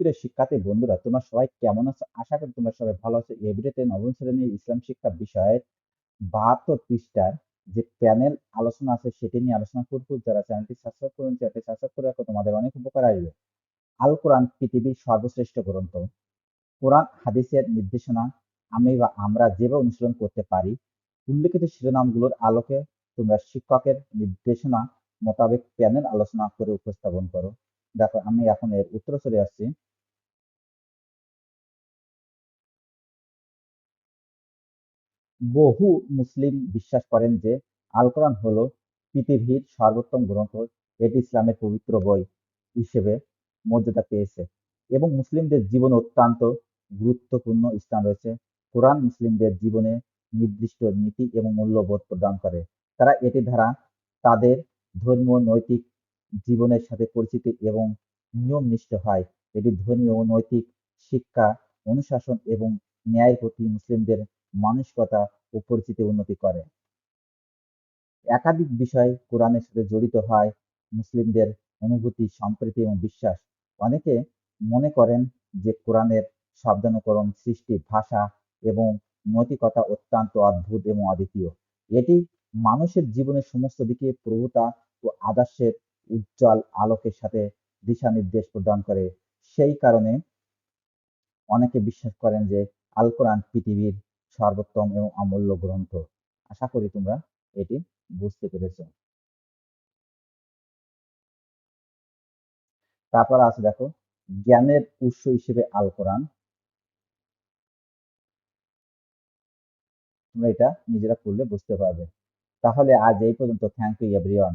প্রিয় শিক্ষার্থী বন্ধুরা, তোমরা সবাই কেমন আছো? আশা করি তোমরা সবাই ভালো আছো। এই ভিডিওতে নবম শ্রেণির ইসলাম শিক্ষা বিষয়ের বাহাত্তর পৃষ্ঠার যে প্যানেল আলোচনা আছে, সেটি নিয়ে আলোচনা করব। যারা চ্যানেলটি সাবস্ক্রাইব করুন, চ্যানেলটি সাবস্ক্রাইব করে রাখো, তোমাদের অনেক উপকার আসবে। আল কোরআন পৃথিবীর সর্বশ্রেষ্ঠ গ্রন্থ। কোরআন, হাদিসের নির্দেশনা, আমি বা আমরা যেভাবে অনুসরণ করতে পারি, উল্লেখিত শিরোনামগুলোর আলোকে তোমরা শিক্ষকের নির্দেশনা মোতাবেক প্যানেল আলোচনা করে উপস্থাপন করো। দেখো, আমি এখন এর উত্তরে চলে আসছি। বহু মুসলিম বিশ্বাস করেন যে আল কোরআন হল পৃথিবীর সর্বোত্তম গ্রন্থ। এটি ইসলামের পবিত্র বই হিসেবে মর্যাদা পেয়েছে এবং মুসলিমদের জীবনে অত্যন্ত গুরুত্বপূর্ণ স্থান রয়েছে। কোরআন মুসলিমদের জীবনে নির্দিষ্ট নীতি এবং মূল্যবোধ প্রদান করে। তারা এটি দ্বারা তাদের ধর্মীয়, নৈতিক জীবনের সাথে পরিচিতি এবং নিয়ম নিষ্ঠ হয়। এটি ধর্মীয় ও নৈতিক শিক্ষা, অনুশাসন এবং ন্যায়ের প্রতি মুসলিমদের মানসিকতা ও পরিচিতি উন্নতি করে। একাধিক বিষয় কোরআনের সাথে জড়িত হয়। মুসলিমদের অনুভূতি, সম্প্রীতি এবং বিশ্বাস। অনেকে মনে করেন যে কোরআনের শব্দানুকরণ সৃষ্টি, ভাষা এবং নৈতিকতা অত্যন্ত অদ্ভুত এবং অদ্বিতীয়। এটি মানুষের জীবনের সমস্ত দিকে প্রভুতা ও আদর্শের উজ্জ্বল আলোকের সাথে দিশা নির্দেশ প্রদান করে। সেই কারণে অনেকে বিশ্বাস করেন যে আল কোরআন পৃথিবীর সর্বোত্তম এবং অমূল্য গ্রন্থ। আশা করি তোমরা এটি বুঝতে পেরেছ। তারপর আছে দেখো, জ্ঞানের উৎস হিসেবে আল কোরআন। তোমরা এটা নিজেরা করলে বুঝতে পারবে। তাহলে আজ এই পর্যন্ত। Thank you everyone